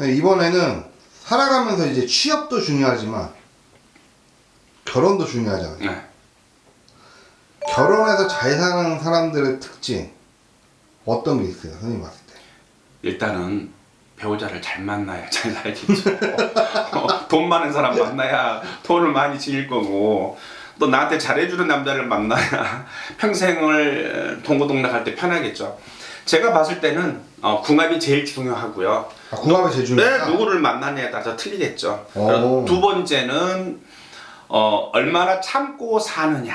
네, 이번에는 살아가면서 이제 취업도 중요하지만 결혼도 중요하잖아요. 네. 결혼해서 잘 사는 사람들의 특징 어떤 게 있어요, 선생님 봤을 때? 일단은 배우자를 잘 만나야 잘 살겠죠. 어, 돈 많은 사람 만나야 돈을 많이 지을 거고 또 나한테 잘해주는 남자를 만나야 평생을 동고동락할 때 편하겠죠. 제가 봤을 때는 어, 궁합이 제일 중요하고요. 아, 궁합이 제일 네, 중요하다. 누구를 만나냐에 따라서 틀리겠죠. 오. 그리고 두 번째는 어, 얼마나 참고 사느냐.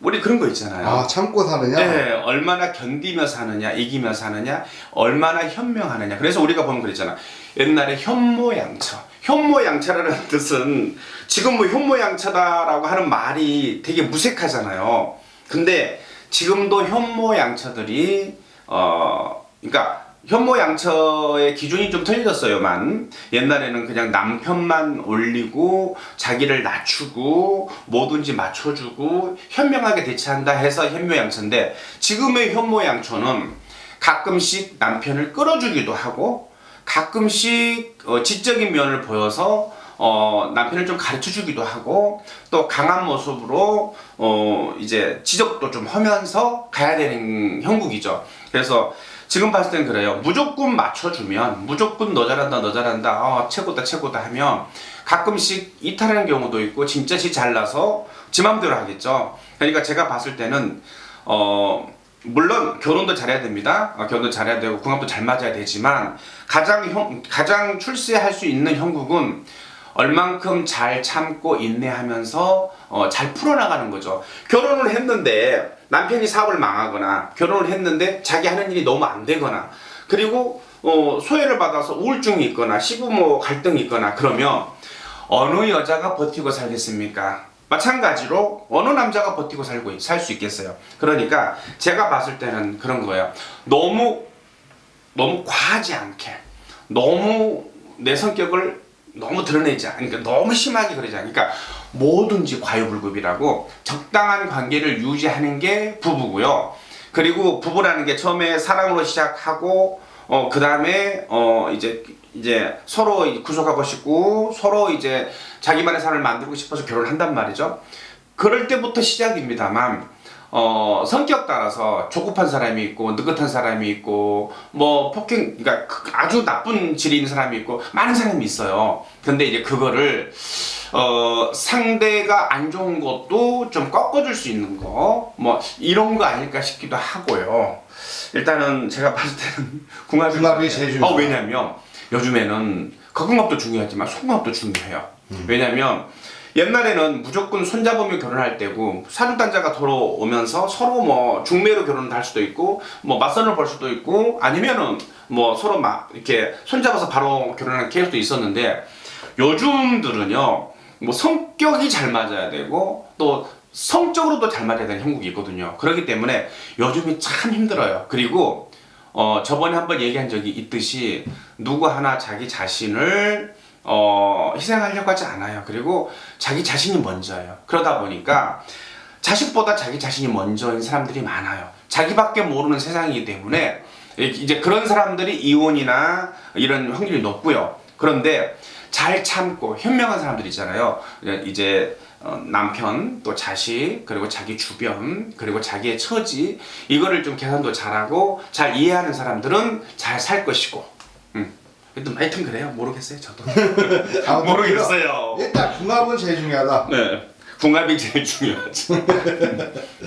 우리 그런 거 있잖아요. 아 참고 사느냐? 네, 얼마나 견디며 사느냐, 이기며 사느냐, 얼마나 현명하느냐. 그래서 우리가 보면 그랬잖아. 옛날에 현모양처. 현모양처라는 뜻은 지금 뭐 현모양처다라고 하는 말이 되게 무색하잖아요. 근데 지금도 현모양처들이 어, 그러니까 현모양처의 기준이 좀 틀려졌어요만. 옛날에는 그냥 남편만 올리고 자기를 낮추고 뭐든지 맞춰주고 현명하게 대처한다 해서 현모양처인데 지금의 현모양처는 가끔씩 남편을 끌어주기도 하고 가끔씩 어, 지적인 면을 보여서 어, 남편을 좀 가르쳐 주기도 하고 또 강한 모습으로 어, 이제 지적도 좀 하면서 가야 되는 형국이죠. 그래서 지금 봤을 땐 그래요. 무조건 맞춰주면 무조건 너 잘한다 너 잘한다 어, 최고다 최고다 하면 가끔씩 이탈하는 경우도 있고 진짜 지 잘나서 지 맘대로 하겠죠. 그러니까 제가 봤을 때는 어 물론 결혼도 잘해야 됩니다. 어, 결혼도 잘해야 되고 궁합도 잘 맞아야 되지만 가장 형 가장 출세할 수 있는 형국은 얼만큼 잘 참고 인내하면서 어, 잘 풀어나가는 거죠. 결혼을 했는데 남편이 사업을 망하거나 결혼을 했는데 자기 하는 일이 너무 안 되거나 그리고 어, 소외를 받아서 우울증이 있거나 시부모 갈등이 있거나 그러면 어느 여자가 버티고 살겠습니까? 마찬가지로 어느 남자가 버티고 살고 살 수 있겠어요. 그러니까 제가 봤을 때는 그런 거예요. 너무 너무 과하지 않게 너무 내 성격을 너무 드러내지 않, 그러니까 너무 심하게 그러지 않, 그러니까 뭐든지 과유불급이라고 적당한 관계를 유지하는 게 부부고요. 그리고 부부라는 게 처음에 사랑으로 시작하고 어 그 다음에 어 이제 이제 서로 구속하고 싶고 서로 이제 자기만의 삶을 만들고 싶어서 결혼한단 말이죠. 그럴 때부터 시작입니다만 어 성격 따라서 조급한 사람이 있고 느긋한 사람이 있고 뭐 폭행 그러니까 그- 아주 나쁜 질이 있는 사람이 있고 많은 사람이 있어요. 근데 이제 그거를 어 상대가 안 좋은 것도 좀 꺾어줄 수 있는 거 뭐 이런 거 아닐까 싶기도 하고요. 일단은 제가 봤을 때는 궁합이 궁합이 제일 중요해요. 어 왜냐면 요즘에는 거궁합도 중요하지만 속궁합도 중요해요. 왜냐면 옛날에는 무조건 손잡으며 결혼할 때고 사주단자가 들어오면서 서로 뭐 중매로 결혼을 할 수도 있고 뭐 맞선을 볼 수도 있고 아니면은 뭐 서로 막 이렇게 손잡아서 바로 결혼하는 케이스도 있었는데 요즘들은요 뭐 성격이 잘 맞아야 되고 또 성적으로도 잘 맞아야 되는 형국이 있거든요. 그렇기 때문에 요즘이 참 힘들어요. 그리고 어 저번에 한번 얘기한 적이 있듯이 누구 하나 자기 자신을 어 희생하려고 하지 않아요. 그리고 자기 자신이 먼저예요. 그러다 보니까 자식보다 자기 자신이 먼저인 사람들이 많아요. 자기밖에 모르는 세상이기 때문에 이제 그런 사람들이 이혼이나 이런 확률이 높고요. 그런데 잘 참고 현명한 사람들 있잖아요. 이제 어, 남편 또 자식 그리고 자기 주변 그리고 자기의 처지 이거를 좀 계산도 잘하고 잘 이해하는 사람들은 잘 살 것이고. 음. 하여튼 하여튼 그래요. 모르겠어요. 저도 아무튼 모르겠어요. 일단 궁합은 제일 중요하다. 네. 궁합이 제일 중요하죠.